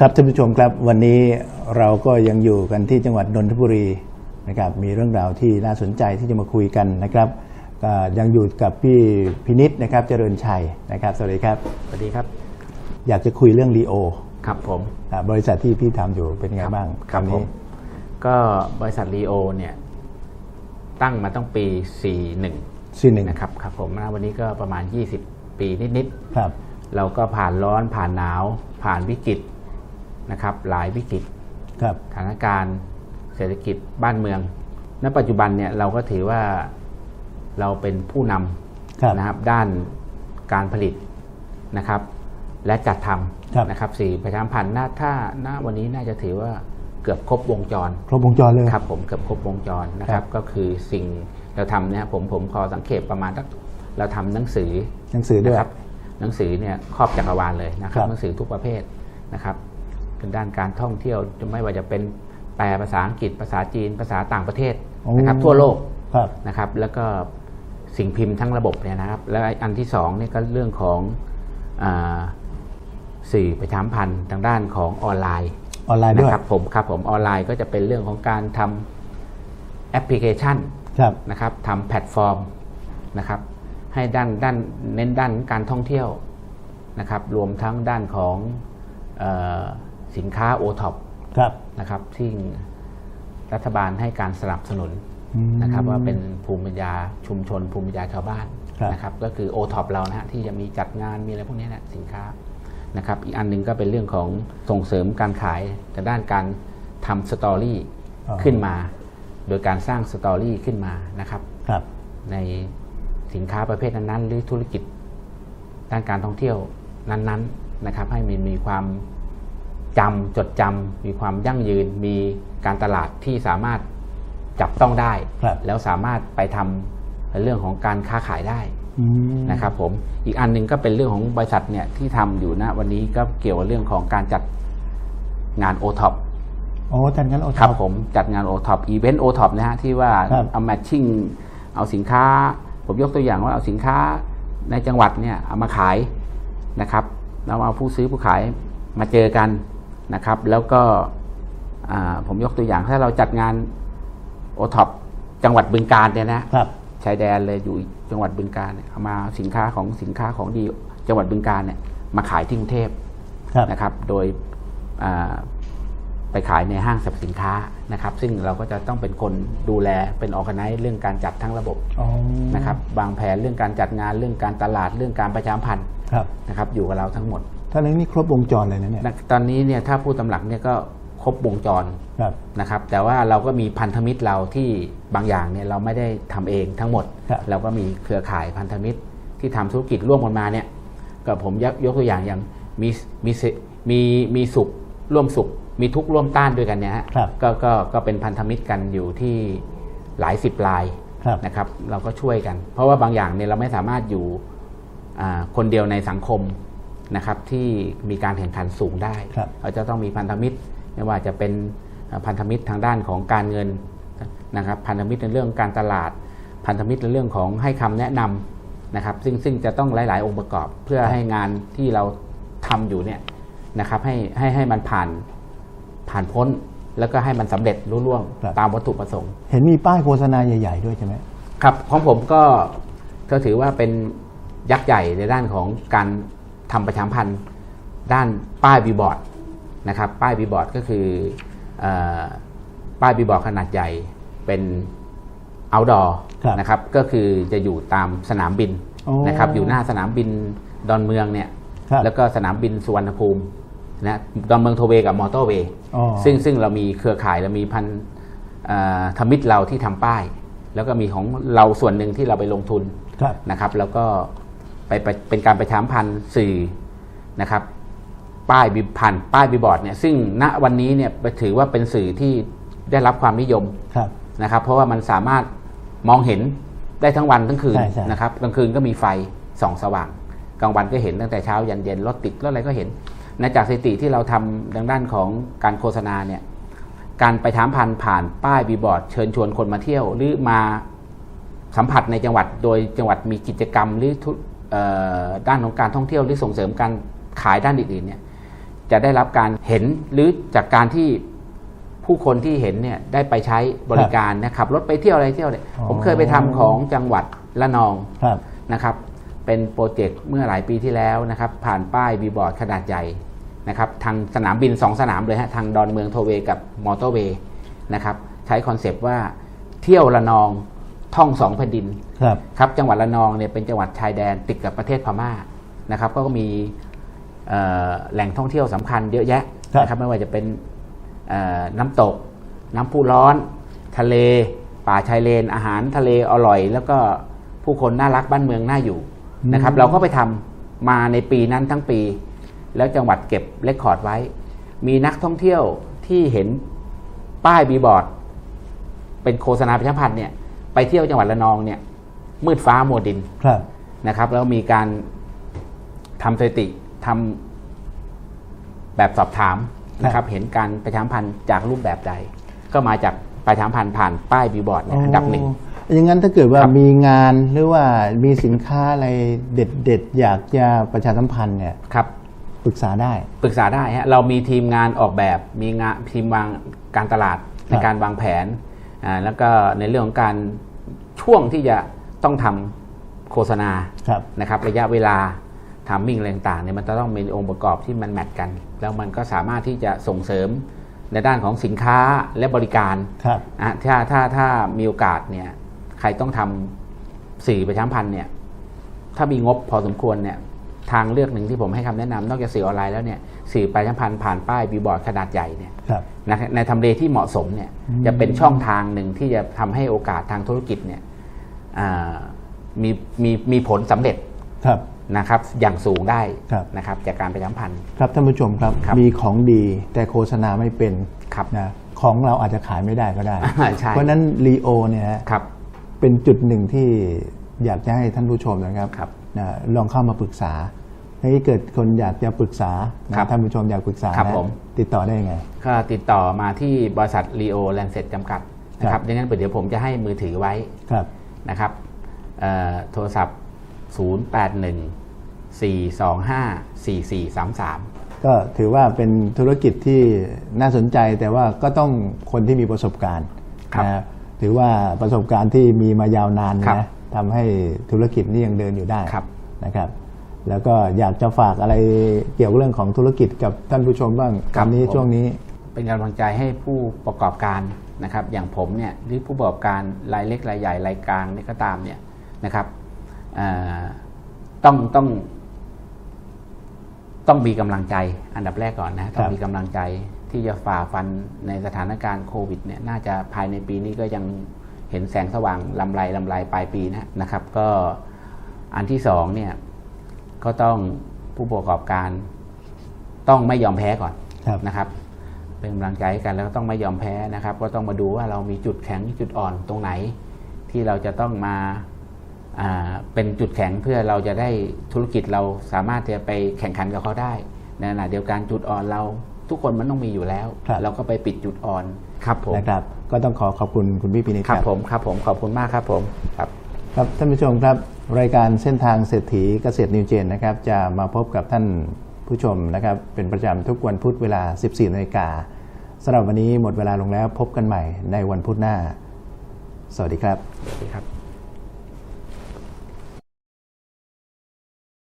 ครับท่านผู้ชมครับวันนี้เราก็ยังอยู่กันที่จังหวัดนนทบุรีนะครับมีเรื่องราวที่น่าสนใจที่จะมาคุยกันนะครับก็ยังอยู่กับพี่พินิษนะครับเจริญชัยนะครับ สวัสดีครับ สวัสดีครับ อยากจะคุยเรื่องลีโอครับผมอ่าบริษัทที่พี่ทำอยู่เป็นไงบ้างครับตอนผนี้มก็บริษัทรีโอเนี่ยตั้งมาตั้งปี 41ซีหนึ่งนะครับครับผมนะวันนี้ก็ประมาณ 20 ปีนิดครับๆเราก็ผ่านร้อนผ่านหนาว ผ่านวิกฤต นะครับหลายวิกฤตครับสถานการณ์ เศรษฐกิจบ้านเมือง ณ ปัจจุบันเนี่ยเราก็ถือว่าเราเป็นผู้นครับำนะครับด้านการผลิตนะครับ และจัดทครับำนะครับสี่ประชาสัมพันธ์น่าถ้าณวันนี้น่าจะถือว่าเกือบครบวงจร ครบวงจรเลยครับ ผมเกือบครบวงจรนะคครัรับบก็คือสิ่งเราทำเนี่ยผมผมขอสังเกตประมาณสักเราทำหนังสือหนังสือด้วยนะครับหนังสือเนี่ยครอบจักรวาลเลยนะครัครับบหนังสือทุกประเภทนะครับ เป็นด้านการท่องเที่ยวไม่ว่าจะเป็นแปลภาษาอังกฤษภาษาจีนภาษาต่างประเทศนะครับทั่วโลกครับนะครับ แล้วก็สิ่งพิมพ์ทั้งระบบเนี่ยนะครับ แล้วอันที่สองเนี่ยก็เรื่องของอาสื่อประชาสัมพันธ์ทางด้านของออนไลน์ออนไลน์ด้วยนะครับผมครับผมออนไลน์ก็จะเป็นเรื่องของการทำแอปพลิเคชันครับนะครับทำแพลตฟอร์มนะครับ ให้ด้านด้านเน้นด้านการท่องเที่ยวนะครับ รวมทั้งด้านของเออ สินค้าโอท็อปครับนะครับที่รัฐบาลให้การสนับสนุนอืมนะครับว่าเป็นภูมิปัญญาชุมชน ภูมิปัญญาชาวบ้านครับนะครับก็คือโอท็อปเรานะฮะที่จะมีจัดงานมีอะไรพวกนี้นะสินค้านะครับอีกอันหนึ่งก็เป็นเรื่องของส่งเสริมการขายแต่ด้านการทำสตอรี่อ๋อขึ้นมา โดยการสร้างสตอรี่ขึ้นมานะครับครับ ในสินค้าประเภทนั้นๆ หรือธุรกิจด้านการท่องเที่ยวนั้นๆนะครับให้มันมีความ จำจดจำมีความยั่งยืน มีการตลาดที่สามารถจับต้องได้ครับแล้วสามารถไปทำในเรื่องของการค้าขายได้อืมนะครับผมอีกอันหนึ่งก็เป็นเรื่องของบริษัทเนี่ยที่ทำอยู่นะวันนี้ก็เกี่ยวกับเรื่องของการจัดงาน o t o p โอ้ท่านงั้นโอครับผมจัดงาน o t o p อีเวนต์ o t o p นะฮะที่ว่าครับเอาแมทชิ่งเอาสินค้า ผมยกตัวอย่างว่าเอาสินค้าในจังหวัดเนี่ยเอามาขายนะครับแล้วเอาผู้ซื้อผู้ขายมาเจอกัน นะครับ แล้วก็อ่าผมยกตัวอย่างถ้าเราจัดงาน o t o p จังหวัดบึงการเนี่ยนะครับชายแดนเลยอยู่จังหวัดบึงการเนี่ยเอามาสินค้าของสินค้าของดีจังหวัดบึงการเนี่ยมาขายที่กรุงเทพครับนะครับ โดยอ่าไปขายในห้างสรรพสินค้านะครับ ซึ่งเราก็จะต้องเป็นคนดูแลเป็นออ g a ไน z ์เรื่องการจัดทั้งระบบอ๋อนะครับวางแผนเรื่องการจัดงานเรื่องการตลาดเรื่องการประชาสัมพันธ์ครับนะครับ อยู่กับเราทั้งหมด ท่านนี้นี่ครบวงจรเลยนะเนี่ยนะตอนนี้เนี่ยถ้าผู้ตำหลักเนี่ยก็ครบวงจรครับนะครับ แต่ว่าเราก็มีพันธมิตรเราที่บางอย่างเนี่ยเราไม่ได้ทำเองทั้งหมดครับเราก็มีเครือข่ายพันธมิตรที่ทำธุรกิจร่วมกันมาเนี่ยก็ผมยกยกตัวอย่างอย่างมีมีเสมีมีสุขร่วมสุข มีทุกข์ร่วมต้านด้วยกันเนี่ยฮะครับก็ก็ก็เป็นพันธมิตรกันอยู่ที่หลายสิบรายครับนะครับ เราก็ช่วยกัน เพราะว่าบางอย่างเนี่ยเราไม่สามารถอยู่อ่าคนเดียวในสังคม นะครับที่มีการแข่งขันสูงได้ ครับเราจะต้องมีพันธมิตร ไม่ว่าจะเป็นพันธมิตรทางด้านของการเงินนะครับพันธมิตรในเรื่องการตลาด พันธมิตรในเรื่องของให้คำแนะนำนะครับซึ่งซึ่งจะต้องหลาย ๆ องค์ประกอบเพื่อให้งานที่เราทำอยู่เนี่ยนะครับให้ให้ให้มันผ่านผ่านพ้นแล้วก็ให้มันสำเร็จรุ่ร่วงครับ ตามวัตถุประสงค์ เห็นมีป้ายโฆษณาใหญ่ ๆ ด้วยใช่ไหม ครับของผมก็ก็ถือว่าเป็นยักษ์ใหญ่ในด้านของการ ทำประชาสัมพันธ์ด้านป้ายบีบอร์ดนะครับป้ายบีบอร์ดก็คือเออป้ายบีบอร์ดขนาดใหญ่เป็น outdoor ครับนะครับก็คือจะอยู่ตามสนามบินโอ้นะครับอยู่หน้าสนามบินดอนเมืองเนี่ยครับแล้วก็สนามบินสุวรรณภูมินะดอนเมืองโทเวย์กับมอเตอร์เวย์อ๋อซึ่งซึ่งเรามีเครือข่ายเรามีพันเอ่อธมิตรเราที่ทำป้าย แล้วก็มีของเราส่วนหนึ่งที่เราไปลงทุนครับนะครับ แล้วก็ ไปไปเป็นการประชาสัมพันธ์สื่อนะครับ ป้ายบิพันธ์ป้ายบิบอร์ดเนี่ยซึ่งณวันนี้เนี่ยถือว่าเป็นสื่อที่ได้รับความนิยมครับนะครับ เพราะว่ามันสามารถมองเห็นได้ทั้งวันทั้งคืนใช่ใช่นะครับกลางคืนก็มีไฟส่องสว่าง กลางวันก็เห็นตั้งแต่เช้ายันเย็นรถติดรถอะไรก็เห็นในจากสถิติที่เราทำทางด้านของการโฆษณาเนี่ยการไปถามพันผ่านป้ายบีบอร์ดเชิญชวนคนมาเที่ยว หรือมาสัมผัสในจังหวัดโดยจังหวัดมีกิจกรรมหรือธุเอ่อ ด้านของการท่องเที่ยวหรือส่งเสริมการขายด้านอื่นๆเนี่ยจะได้รับการเห็นหรือจากการที่ผู้คนที่เห็นเนี่ยได้ไปใช้บริการนะขับรถไปเที่ยวอะไรเที่ยวเนี่ยอ๋อผมเคยไปทำของจังหวัดละนองครับนะครับ เป็นโปรเจกต์เมื่อหลายปีที่แล้วนะครับ ผ่านป้ายบีบอร์ดขนาดใหญ่นะครับ ทางสนามบิน2สนามเลยฮะทางดอนเมืองโทเวกับมอเตอร์เวย์นะครับ ใช้คอนเซปต์ว่าเที่ยวละนอง ท่องสองแผ่นดินครับครับจังหวัดระนองเนี่ยเป็นจังหวัดชายแดนติดกับประเทศพม่านะครับ ก็มีเอ่อแหล่งท่องเที่ยวสำคัญเยอะแยะครับนะครับไม่ว่าจะเป็นเอ่อน้ำตก น้ำพุร้อน ทะเล ป่าชายเลน อาหารทะเลอร่อย แล้วก็ผู้คนน่ารักบ้านเมืองน่าอยู่นะครับ เราก็ไปทำมาในปีนั้นทั้งปี แล้วจังหวัดเก็บเรคคอร์ดไว้ มีนักท่องเที่ยวที่เห็นป้ายบีบอร์ด เป็นโฆษณาประชาสัมพันธ์เนี่ย ไปเที่ยวจังหวัดระนองเนี่ย มืดฟ้ามัวดินครับนะครับ แล้วมีการทำสถิติทำแบบสอบถามนะครับ เห็นการประชาสัมพันธ์จากรูปแบบใด ก็มาจากประชาสัมพันธ์ผ่านป้ายบีบอร์ดเนี่ยอันดับหนึ่งโอ้อย่างนั้นถ้าเกิดว่าครับมีงานหรือว่ามีสินค้าอะไรเด็ดๆ อยากจะประชาสัมพันธ์เนี่ยครับปรึกษาได้ปรึกษาได้ฮะเรามีทีมงานออกแบบมีงานทีมวางการตลาดในการวางแผนอ่าแล้วก็ในเรื่องของการ ช่วงที่จะต้องทำโฆษณาครับนะครับ ระยะเวลาทามมิ่งอะไรต่างๆเนี่ยมันจะต้องมีองค์ประกอบที่มันแมทกัน แล้วมันก็สามารถที่จะส่งเสริมในด้านของสินค้าและบริการครับอะถ้าถ้าถ้ามีโอกาสเนี่ยใครต้องทำสื่อประชาสัมพันธ์เนี่ยถ้ามีงบพอสมควรเนี่ย ทางเลือกหนึ่งที่ผมให้คำแนะนำนอกจากสื่อออนไลน์แล้วเนี่ยสื่อประชาสัมพันธ์ผ่านป้ายบีบอร์ดขนาดใหญ่เนี่ยครับนะในทำเลที่เหมาะสมเนี่ยอืมจะเป็นช่องทางหนึ่งที่จะทำให้โอกาสทางธุรกิจเนี่ยอ่ามีมีมีผลสำเร็จครับนะครับอย่างสูงได้ครับนะครับจากการประชาสัมพันธ์ครับท่านผู้ชมครับครับมีของดีแต่โฆษณาไม่เป็นครับนะของเราอาจจะขายไม่ได้ก็ได้ใช่เพราะฉะนั้นลีโอเนี่ยฮะครับเป็นจุดหนึ่งที่อยากจะให้ท่านผู้ชมนะครับครับ นะลองเข้ามาปรึกษาถ้าเกิดคนอยากจะปรึกษานะครับท่านผู้ชมอยากปรึกษาครับนะผมติดต่อได้ยังไงก็ติดต่อมาที่บริษัทรีโอแลนเซ็ตจำกัดนะคครัรับบดังนั้นเดี๋ยวผมจะให้มือถือไว้ครับนะครับเอ่อโทรศัพท์ 081 425 4433 ก็ถือว่าเป็นธุรกิจที่น่าสนใจแต่ว่าก็ต้องคนที่มีประสบการณ์ครับนะถือว่าประสบการณ์ที่มีมายาวนานครับนะ ทำให้ธุรกิจนี้ยังเดินอยู่ได้ครับนะครับ แล้วก็อยากจะฝากอะไรเกี่ยวกับเรื่องของธุรกิจกับท่านผู้ชมบ้างครัตบอนนี้ผมช่วงนี้ เป็นกำลังใจให้ผู้ประกอบการนะครับ อย่างผมเนี่ยหรือผู้ประกอบการรายเล็กรายใหญ่รายกลางนี่ก็ตามเนี่ยนะครับเอ่อต้องต้อง ต้องมีกำลังใจอันดับแรกก่อนนะต้องมีกำลังใจที่จะฝ่าฟันในสถานการณ์โควิดเนี่ยน่าจะภายในปีนี้ก็ยัง เห็นแสงสว่างลำไรลำไรปลายปีนะนะครับ ก็อันที่สองเนี่ยก็ต้องผู้ประกอบการต้องไม่ยอมแพ้ก่อนครับนะครับเป็นกำลังใจให้กันแล้วก็ต้องไม่ยอมแพ้นะครับ ก็ต้องมาดูว่าเรามีจุดแข็งจุดอ่อนตรงไหน ที่เราจะต้องมาอ่าเป็นจุดแข็งเพื่อเราจะได้ธุรกิจเราสามารถจะไปแข่งขันกับเขาได้ในขณะเดียวกันจุดอ่อนเราทุกคนมันต้องมีอยู่แล้วครับเราก็ไปปิดจุดอ่อน ครับผมนะครับ ก็ต้องขอขอบคุณคุณพี่ปินิจครับผมครับผมขอบคุณมากครับผมครับครับท่านผู้ชมครับรายการเส้นทางเศรษฐีเกษตรนิวเจนนะครับ จะมาพบกับท่านผู้ชมนะครับ เป็นประจำทุกวันพุธเวลา 14นาฬิกาสำหรับวันนี้หมดเวลาลงแล้วพบกันใหม่ในวันพุธหน้า สวัสดีครับ สวัสดีครับ